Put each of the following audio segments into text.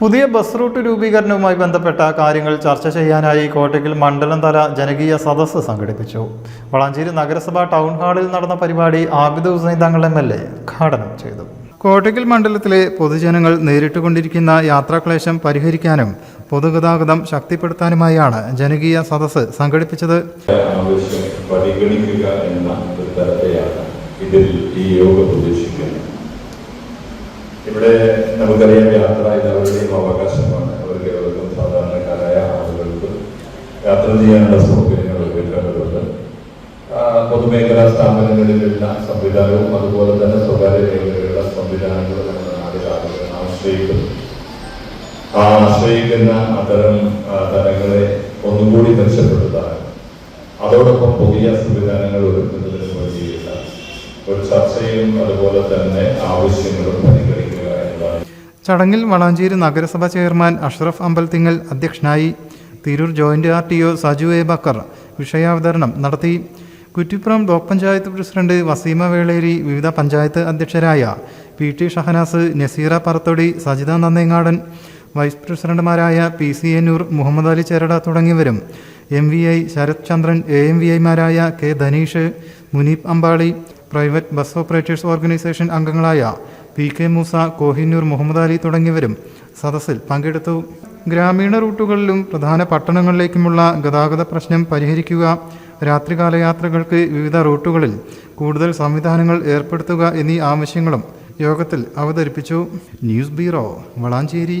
പുതിയ bus route രൂപീകരണവുമായി ബന്ധപ്പെട്ട കാര്യങ്ങൾ ചർച്ച ചെയ്യാനായി കോട്ടയ്ക്കൽ മണ്ഡലം തല ജനകീയ സദസ്സ് സംഘടിപ്പിച്ചു. വളാഞ്ചേരി നഗരസഭ ടൗൺ ഹാളിൽ നടന്ന പരിപാടി Abid Hussain Thangal M L A ഉദ്ഘാടനം ചെയ്തു. കോട്ടയ്ക്കൽ മണ്ഡലത്തിലെ പൊതുജനങ്ങൾ നേരിട്ടുകൊണ്ടിരിക്കുന്ന യാത്രാക്ലേശം പരിഹരിക്കാനും പൊതുഗതാഗതം ശക്തിപ്പെടുത്താനുമായാണ് ജനകീയ സദസ്സ് സംഘടിപ്പിച്ചത്. പരിഗണിക്കുക എന്ന ഇതിൽ ഈ യോഗം ഇവിടെ നമുക്കറിയാം യാത്ര എല്ലാവരുടെയും അവകാശമാണ് അവർക്ക് ഏവർക്കും സാധാരണക്കാരായ ആളുകൾക്ക് യാത്ര ചെയ്യാനുള്ള സൗകര്യങ്ങൾ ഒരുക്കേണ്ടതുണ്ട്. പൊതുമേഖലാ സ്ഥാപനങ്ങളിലുള്ള സംവിധാനവും അതുപോലെ തന്നെ സ്വകാര്യ മേഖലയിലുള്ള സംവിധാനങ്ങളും നമ്മുടെ നാട്ടിൽ ആളുകൾ ആശ്രയിക്കുന്നു. ആ ആശ്രയിക്കുന്ന അത്തരം തലങ്ങളെ ഒന്നുകൂടി മെച്ചപ്പെടുത്താൻ അതോടൊപ്പം പുതിയ സംവിധാനങ്ങൾ ഒരുക്കുന്നതിന് വേണ്ടിയുള്ള ഒരു ചർച്ചയും അതുപോലെ തന്നെ ആവശ്യങ്ങളും പരിഗണിക്കുക എന്നതാണ് ചടങ്ങിൽ വളാഞ്ചേരി നഗരസഭ ചെയർമാൻ അഷ്റഫ് അമ്പൽത്തിങ്ങൽ അധ്യക്ഷനായി Tirur joint R T O Saju A Bakkar വിഷയാവതരണം നടത്തി. കുറ്റിപ്പുറം ബ്ലോക്ക് പഞ്ചായത്ത് പ്രസിഡന്റ് വസീമ വേളേരി വിവിധ panchayat അധ്യക്ഷരായ P T Shahanas Naseera Parathodi Sajitha Nandengadan vice പ്രസിഡന്റുമാരായ പി സി എന്നൂർ മുഹമ്മദ് അലി ചെരട തുടങ്ങിയവരും M V I Sarath Chandran A M V ഐമാരായ K Dhaneesh Muneeb Ambali private bus operators organisation അംഗങ്ങളായ P K Moosa Kohinoor Muhammad Ali തുടങ്ങിയവരും സദസ്സിൽ പങ്കെടുത്തു. ഗ്രാമീണ റൂട്ടുകളിലും പ്രധാന പട്ടണങ്ങളിലേക്കുമുള്ള ഗതാഗത പ്രശ്നം പരിഹരിക്കുക രാത്രികാല യാത്രകൾക്ക് വിവിധ റൂട്ടുകളിൽ കൂടുതൽ സംവിധാനങ്ങൾ ഏർപ്പെടുത്തുക എന്നീ ആവശ്യങ്ങളും യോഗത്തിൽ അവതരിപ്പിച്ചു. News bureau Valanchery.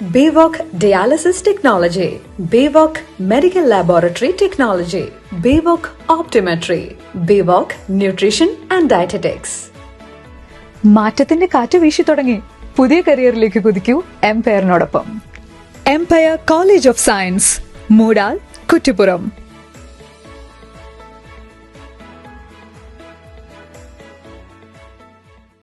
Bayvok Dialysis Technology, Bayvok Medical Laboratory Technology, Bayvok Optometry, Bayvok Nutrition and Dietetics. മാറ്റത്തിന്റെ കാറ്റ് വീശി തുടങ്ങി പുതിയ കരിയറിലേക്ക് കുതിക്കൂ എംപയറിനോടൊപ്പം Empire College of Science Moodal Kuttippuram